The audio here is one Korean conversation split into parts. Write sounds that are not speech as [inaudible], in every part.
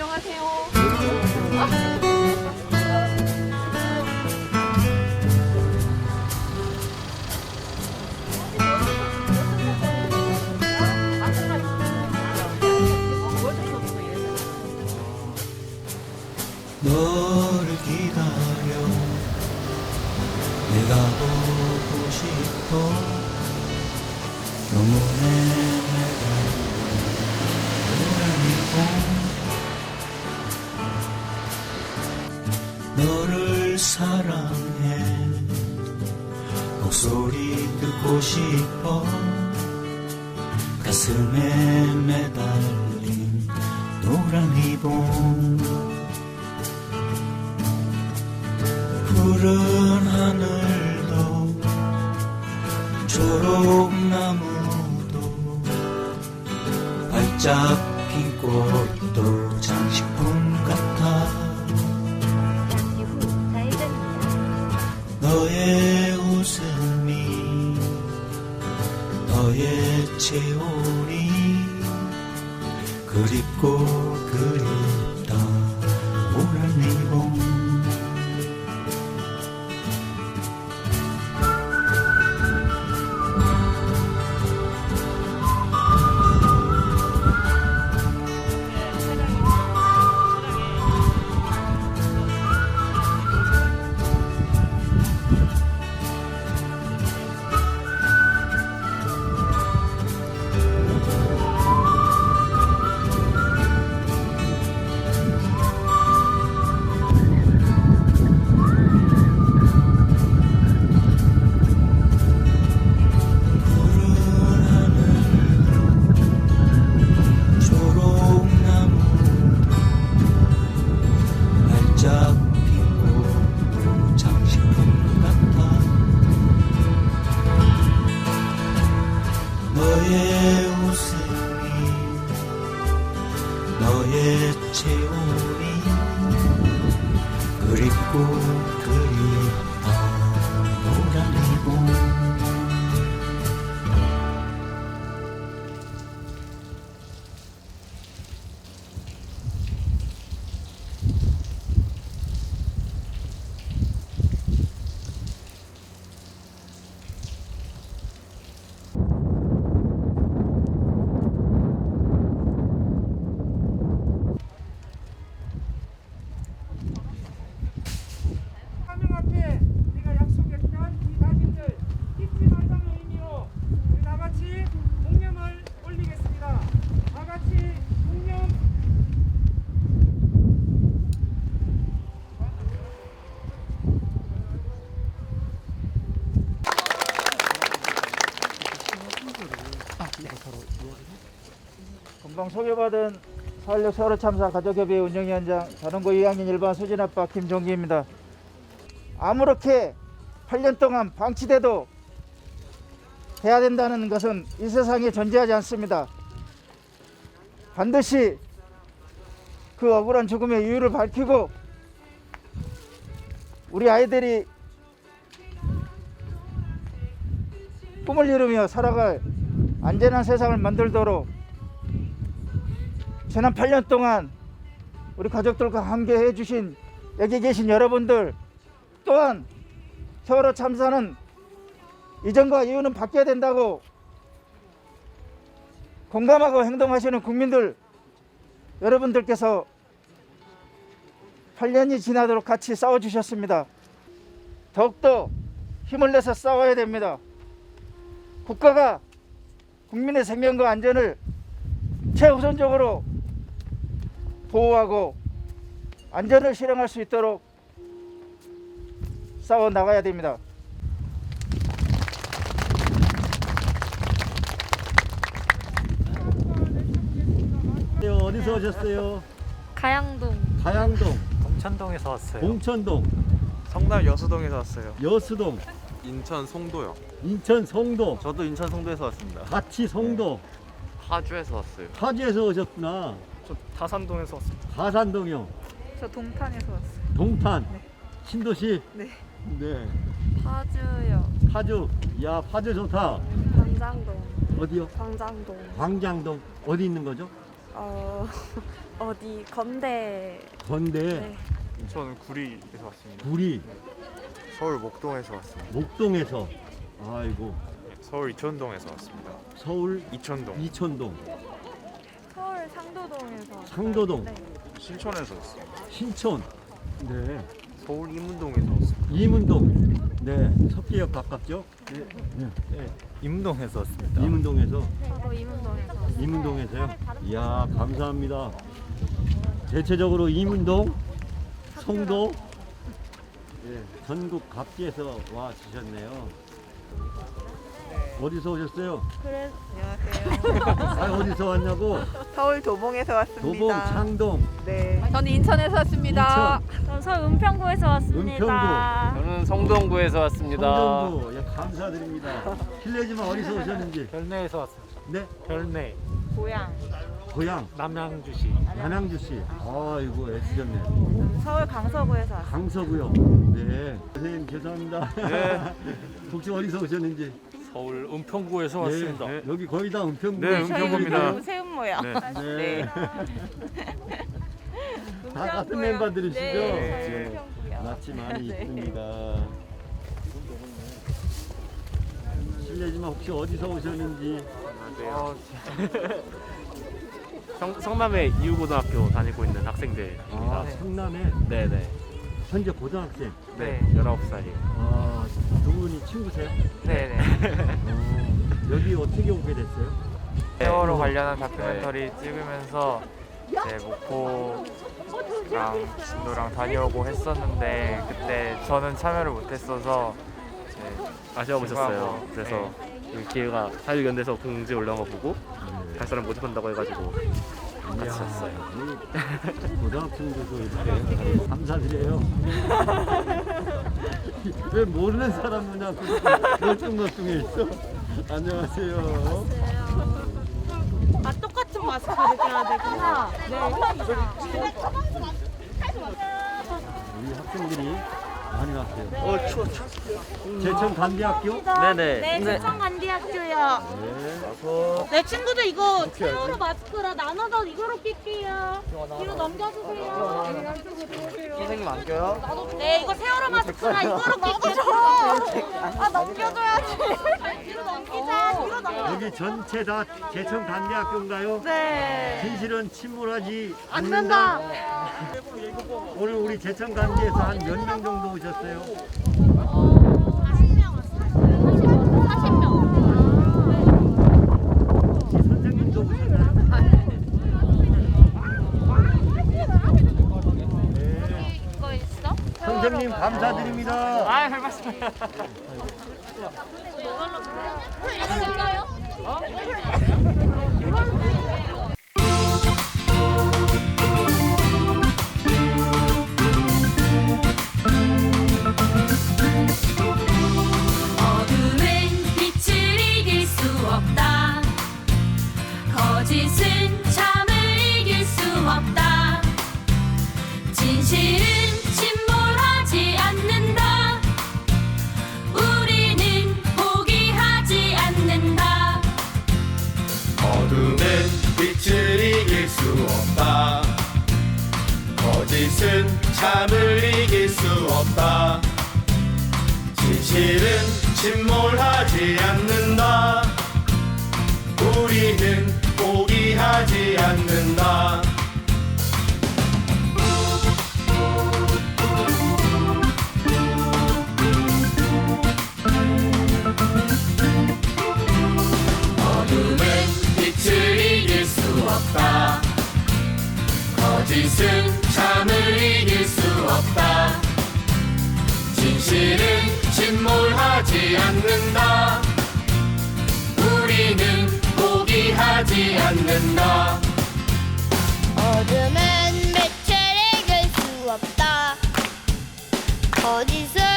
안녕하세요. 너 사랑해. 목소리 듣고 싶어. 가슴에 매달린 노란 리본 푸른 하늘도 초록나무도 발짝 핀 꽃 웃음이 너의 체온이 그립고 그립다 그립 금방 소개받은 서울역 서로 참사 가족협의회 운영 위원장 자전거 2학년 1반 수진 아빠 김종기입니다. 아무렇게 8년 동안 방치돼도 해야 된다는 것은 이 세상에 존재하지 않습니다. 반드시 그 억울한 죽음의 이유를 밝히고 우리 아이들이 꿈을 이루며 살아갈 안전한 세상을 만들도록 지난 8년 동안 우리 가족들과 함께 해주신 여기 계신 여러분들 또한 세월호 참사는 이전과 이유는 바뀌어야 된다고 공감하고 행동하시는 국민들 여러분들께서 8년이 지나도록 같이 싸워주셨습니다. 더욱더 힘을 내서 싸워야 됩니다. 국가가 국민의 생명과 안전을 최우선적으로 보호하고 안전을 실행할 수 있도록 싸워 나가야 됩니다. 어디서 오셨어요? 가양동 가양동, 동천동에서 왔어요. 봉천동, 성남 여수동에서 왔어요. 여수동, 인천 송도요. 인천 송도, 저도 인천 송도에서 왔습니다. 같이 송도, 파주에서 왔어요. 파주에서 오셨구나. 저 다산동에서 왔습니다. 가산동이요. 저 동탄에서 왔어요. 동탄, 신도시. 네. 네. 파주요. 파주. 야, 파주 좋다. 광장동. 어디요? 광장동. 광장동. 어디 있는 거죠? 어 [laughs] 어디 건대 건대, 네. 인천 구리에서 왔습니다. 구리, 서울 목동에서 왔습니다. 목동에서. 아이고, 서울 이천동에서 왔습니다. 서울 이천동. 이천동, 상도동에서 상도동, 네. 신촌에서 왔습니다. 신촌. 네. 서울 이문동에서 왔습니다. 이문동. 네. 석계역 가깝죠? 임동에서 왔습니다. 이문동에서. 저도 이문동에서 이문동에서요? 이야, 감사합니다. 대체적으로 이문동, 송도, 예, 전국 각지에서 와 주셨네요. 어디서 오셨어요? 그래서 아, 어디서 왔냐고? 서울 도봉에서 왔습니다. 도봉, 창동, 네. 저는 인천에서 왔습니다. 인천, 전 서울 은평구에서 왔습니다. 저는 성동구에서 왔습니다. 성정구. 예, 감사드립니다. 실례지만 어디서 오셨는지. 별내에서 왔습니다. 네, 별내. 고향. 고향 남양주시. 남양주시. 아이고 애쓰셨네. 서울 강서구에서 왔습니다. 강서구요. 네, 선생님 죄송합니다. 네. [laughs] 혹시 어디서 오셨는지? 서울 은평구에서 네, 여기 거의 다 은평구. 네, 은평구입니다. 저희 새우 모양. 네. 네. 네. [laughs] 다 같은 멤버들이시죠? 네. 네. 은평구요. 낯이 많이 네. 있습니다. 실례지만 혹시 어디서 오셨는지? 어, 성, 성남의 이유고등학교 다니고 있는 학생들입니다. 아, 성남에 네네. 현재 고등학생. 네, 19살이요. 아, 두 분이 친구세요? 네네. 어, 여기 어떻게 오게 됐어요? 세월호 관련한 다큐멘터리 찍으면서 이제 목포랑 진도랑 다녀오고 했었는데 그때 저는 참여를 못했어서 이제 아쉬워 보셨어요. 친구하고, 그래서 이 기회가 사유연대에서 공지 올라온 거 보고 갈 사람 모집한다고 해가지고 같이 왔어요. 이 고등학생들도 이렇게 감사드려요. [laughs] 왜 모르는 사람은 자꾸 멀뚱멀뚱해 있어? 안녕하세요. 아 똑같은 마스크를 껴야 되구나. 우리 학생들이 많이 왔어요. 어, 추워, 추워. 제천 간대학교? 네네. 네, 제천 간디학교요. 네. 내 친구들 이거 세월호 마스크라 나눠서 이거로 낄게요. 뒤로 넘겨주세요. 선생님 안 껴요? 네, 이거 세월호 마스크라 이거로 낄게요. 아, 넘겨줘야지. 뒤로 넘기자. 뒤로 넘겨. 여기 전체 다 제천 간대학교인가요? 네. 진실은 침몰하지 않는다. 오늘 우리 제천 간대에서 한 몇 명 정도 오셨어요? 40명 왔어요. 40명. 혹시 선생님도 오셨나요? 네. 이거 있어? 선생님 감사드립니다. 아, 이거요? 어둠은 거짓은 참을 이길 수 없다. 진실은 침몰하지 않는다. 우리는 포기하지 않는다. 어둠은 빛을 이길 수 없다. 거짓은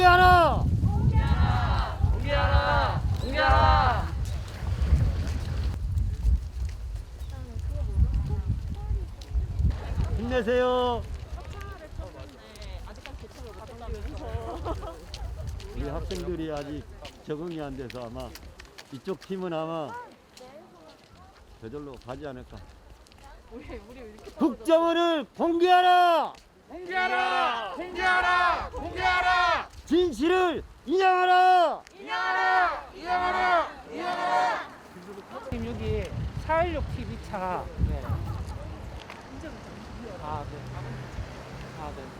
공개하라. 힘내세요. 우리 학생들이 아직 적응이 안 돼서 아마 이쪽 팀은 아마 저절로 가지 않을까. 국정원을 공개하라. 공개하라! 공개하라! 공개하라! 진실을 인정하라. 이양하라! 이양하라! 이양하라! 지금 여기 416 TV 차. 네. 아, 네. 아, 네.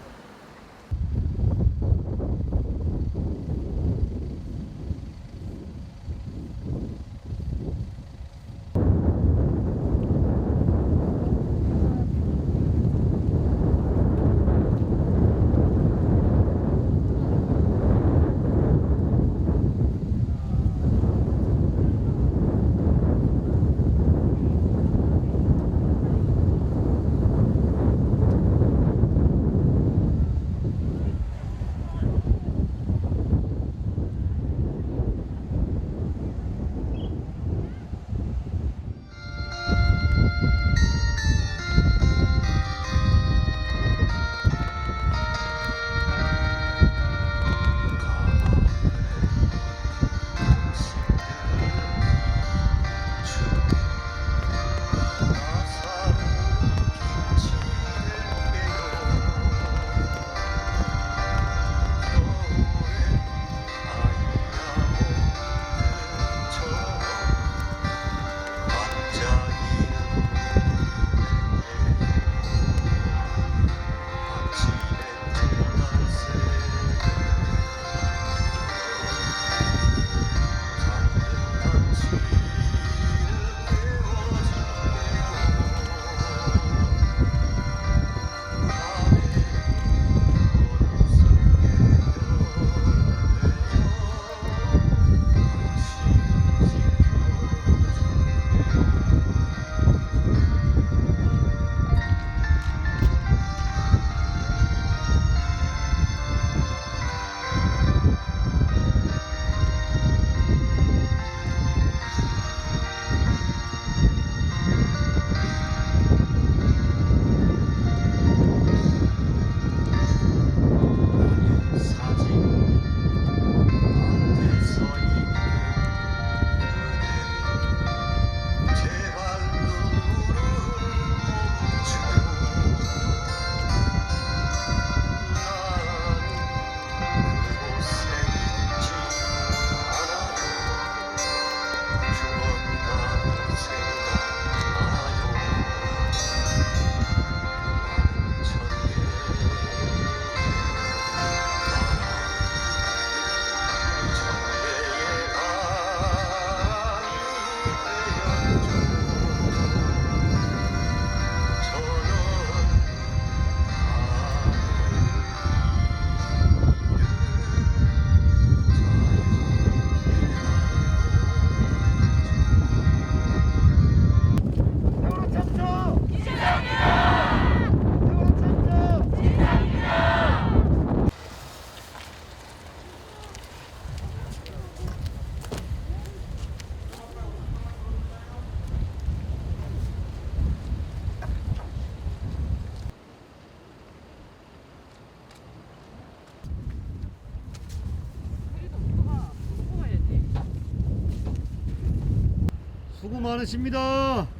수고 많으십니다.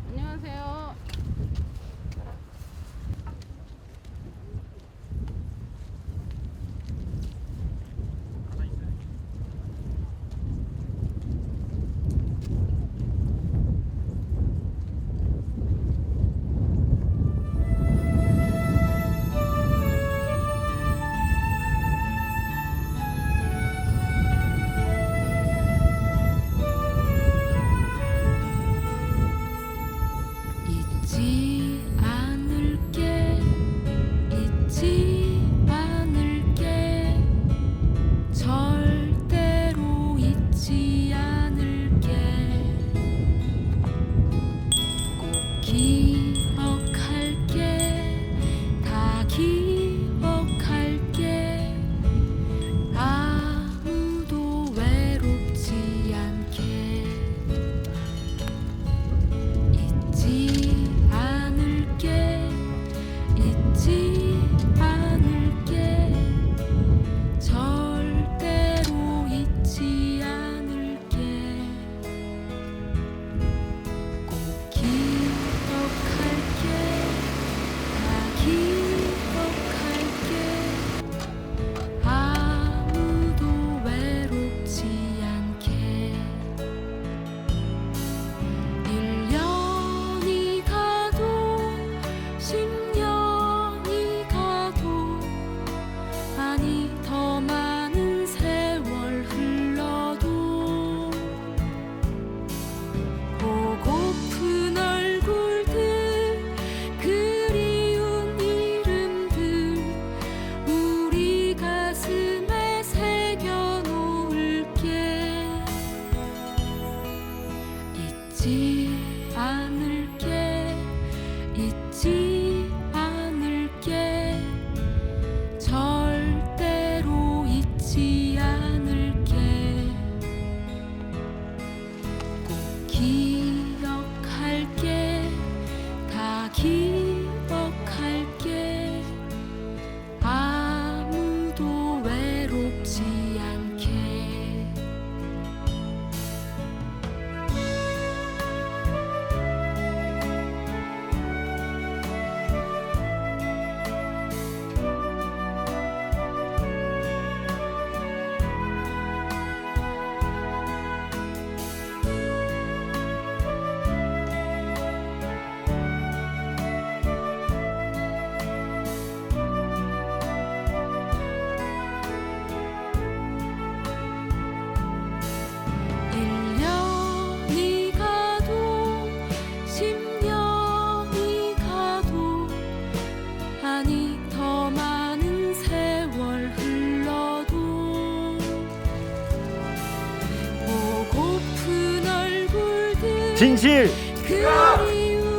진실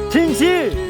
진실